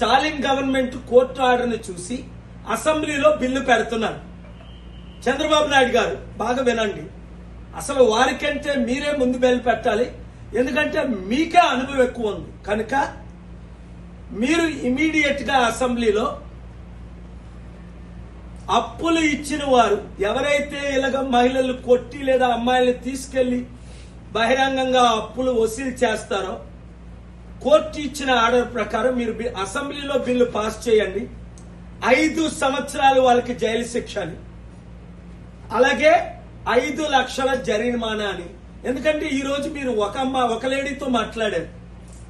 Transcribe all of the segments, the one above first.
Stalin government court ఆర్డర్ని చూసి అసెంబ్లీలో బిల్లు పెడుతున్నారు. చంద్రబాబు నాయుడు గారు బాగా వినండి. అసలు వారికంటే మీరే ముందు బిల్లు పెట్టాలి. ఎందుకంటే మీకే అనుభవం ఎక్కువ ఉంది. కనుక మీరు ఇమీడియట్గా అసెంబ్లీలో అప్పులు ఇచ్చిన వారు ఎవరైతే ఇలాగ మహిళలు కొట్టి లేదా అమ్మాయిలు తీసుకెళ్ళి బహిరంగంగా అప్పులు వసూలు చేస్తారో కోర్టు ఇచ్చిన ఆర్డర్ ప్రకారం మీరు అసెంబ్లీలో బిల్లు పాస్ చేయండి. ఐదు సంవత్సరాలు వాళ్ళకి జైలు శిక్ష అని. అలాగే ఐదు లక్షల జరిమానా అని. ఎందుకంటే ఈ రోజు మీరు ఒక అమ్మ ఒక లేడీతో మాట్లాడారు.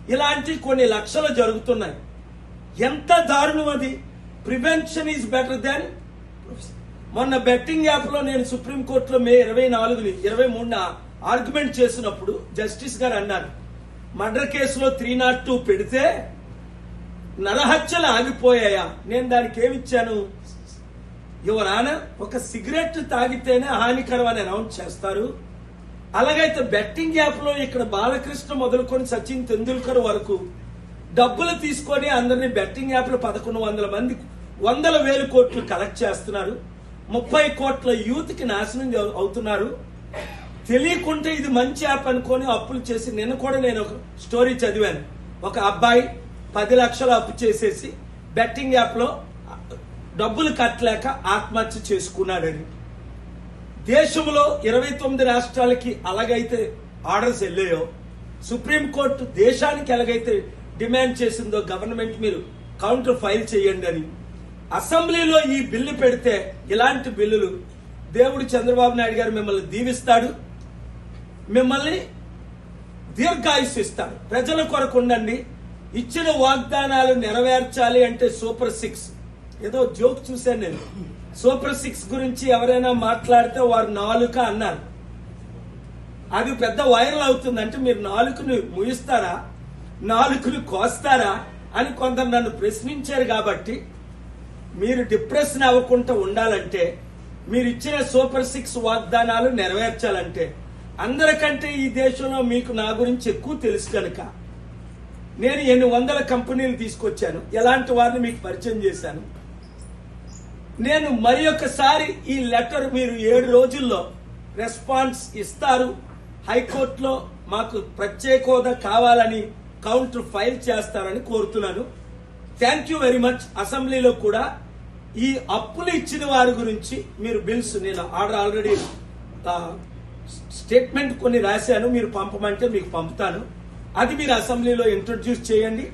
ఇలాంటి కొన్ని లక్షలు జరుగుతున్నాయి. ఎంత దారుణం అది. ప్రివెన్షన్ ఈజ్ బెటర్ దాన్ మొన్న బెట్టింగ్ యాప్లో నేను సుప్రీంకోర్టులో మే ఇరవై నాలుగుని ఇరవై మూడున ఆర్గ్యుమెంట్ చేసినప్పుడు జస్టిస్ గారు అన్నారు. మర్డర్ కేసులో త్రీ నాట్ టూ పెడితే నరహత్యలు ఆగిపోయాయా? నేను దానికి ఏమిచ్చాను యువర్ ఒక సిగరెట్ తాగితేనే హానికరం అని అనౌన్స్ చేస్తారు. అలాగైతే బెట్టింగ్ యాప్లో ఇక్కడ బాలకృష్ణ మొదలుకొని సచిన్ తెందుల్కర్ వరకు డబ్బులు తీసుకొని అందరినీ బెట్టింగ్ యాప్లో పదకొండు వందల మంది వందల వేల కోట్లు కలెక్ట్ చేస్తున్నారు. ముప్పై కోట్ల యూత్కి నాశనం అవుతున్నారు. తెలియకుంటే ఇది మంచి యాప్ అనుకొని అప్పులు చేసి నిన్న కూడా నేను ఒక స్టోరీ చదివాను. ఒక అబ్బాయి పది లక్షలు అప్పు చేసేసి బెట్టింగ్ యాప్లో డబ్బులు కట్టలేక ఆత్మహత్య చేసుకున్నాడని. దేశంలో ఇరవై తొమ్మిది రాష్ట్రాలకి అలాగైతే ఆర్డర్స్ వెళ్ళాయో సుప్రీంకోర్టు దేశానికి ఎలాగైతే డిమాండ్ చేసిందో గవర్నమెంట్ మీరు కౌంటర్ ఫైల్ చేయండి అని. అసెంబ్లీలో ఈ బిల్లు పెడితే ఇలాంటి బిల్లులు దేవుడు చంద్రబాబు నాయుడు గారు మిమ్మల్ని దీవిస్తాడు. మిమ్మల్ని దీర్ఘాయుస్ ఇస్తాడు ప్రజల కొరకు ఉండండి. ఇచ్చిన వాగ్దానాలు నెరవేర్చాలి అంటే సూపర్ సిక్స్. ఏదో జోక్ చూశాను నేను. సూపర్ సిక్స్ గురించి ఎవరైనా మాట్లాడితే వారు నాలుక అన్నారు. అది పెద్ద వైరల్ అవుతుంది అంటే మీరు నాలుకను ముయిస్తారా? నాలుకను కోస్తారా? అని కొందరు నన్ను ప్రశ్నించారు కాబట్టి మీరు డిప్రెషన్ అవ్వకుండా ఉండాలంటే మీరు ఇచ్చిన సూపర్ సిక్స్ వాగ్దానాలు నెరవేర్చాలంటే అందరికంటే ఈ దేశంలో మీకు నా గురించి ఎక్కువ తెలుసు కనుక నేను ఎన్ని వందల కంపెనీలు తీసుకొచ్చాను ఎలాంటి వారిని మీకు పరిచయం చేశాను. నేను మరి ఒకసారి ఈ లెటర్ మీరు ఏడు రోజుల్లో రెస్పాన్స్ ఇస్తారు హైకోర్టులో మాకు ప్రత్యేక హోదా కావాలని కౌంటర్ ఫైల్ చేస్తారని కోరుతున్నాను. Thank you very much. అసెంబ్లీలో కూడా ఈ అప్పులు ఇచ్చిన వారి గురించి మీరు బిల్స్ నేను ఆర్డర్ ఆల్రెడీ స్టేట్మెంట్ కొన్ని రాశాను మీరు పంపమంటే మీకు పంపుతాను. అది మీరు అసెంబ్లీలో ఇంట్రొడ్యూస్ చేయండి.